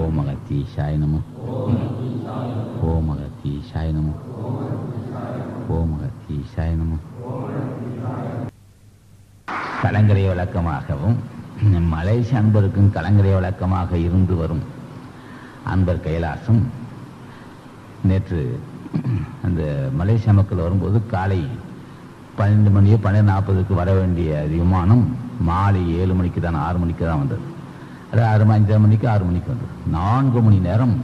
ஓம் அகத்தீஷாய நம ஓம் அகத்தீஷாய நம ஓம் அகத்தீஷாய நம கலங்கரை வழக்கமாகவும் மலேசிய அன்பருக்கும் கலங்கரை வழக்கமாக இருந்து வரும் அன்பர் கைலாசம். நேற்று அந்த மலேசிய மக்கள் வரும்போது காலை பன்னெண்டு மணியோ பன்னெண்டு நாற்பதுக்கு வர வேண்டிய விமானம் மாலை ஏழு மணிக்கு தான் ஆறு மணிக்கு தான் வந்தது. அது ஆறு மணி அஞ்சரை மணிக்கு ஆறு மணிக்கு வந்தது நான்கு மணி நேரம்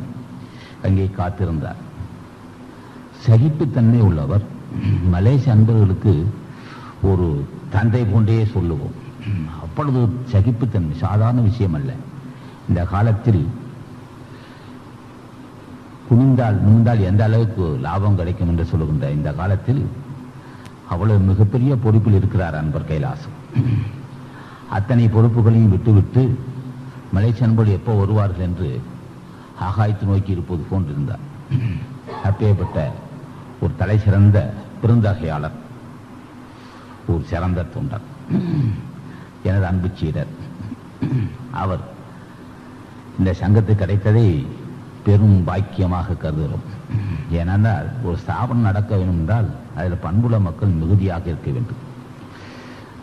அங்கே காத்திருந்தார். சகிப்புத்தன்மை உள்ளவர். மலேசிய அன்பர்களுக்கு ஒரு தந்தை போன்றே சொல்லுவோம். அப்பொழுது சகிப்புத்தன்மை சாதாரண விஷயம் அல்ல. இந்த காலத்தில் குனிந்தால் நிமிந்தால் எந்த அளவுக்கு லாபம் கிடைக்கும் என்று சொல்லுகின்ற இந்த காலத்தில் அவ்வளவு மிகப்பெரிய பொறுப்பில் இருக்கிறார் அன்பர் கைலாசம். அத்தனை பொறுப்புகளையும் விட்டுவிட்டு மலேசிய எப்போ வருவார்கள் என்று ஆகாயத்து நோக்கி இருப்பது போன்றிருந்தார் அப்பேற்பட்ட ஒரு தலை சிறந்த பெருந்தகையாளர் ஒரு சிறந்த தொண்டர் எனது அன்பு சீடர். அவர் இந்த சங்கத்து கிடைத்ததை பெரும் பாக்கியமாக கருதுகிறோம். ஏனென்றால் ஒரு ஸ்தாபனம் நடக்க வேண்டும் என்றால் அதில் பண்புள்ள மக்கள் மிகுதியாக இருக்க வேண்டும்.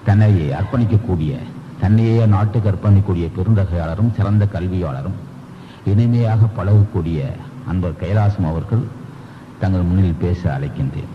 தன்னை அர்ப்பணிக்கக்கூடிய தன்னையே நாட்டுக்கு அர்ப்பணிக்கக்கூடிய பெருந்தகையாளரும் சிறந்த கல்வியாளரும் இனிமையாக பழகக்கூடிய அன்பர் கைலாசம் அவர்கள் தங்கள் முன்னில் பேச அழைக்கின்றேன்.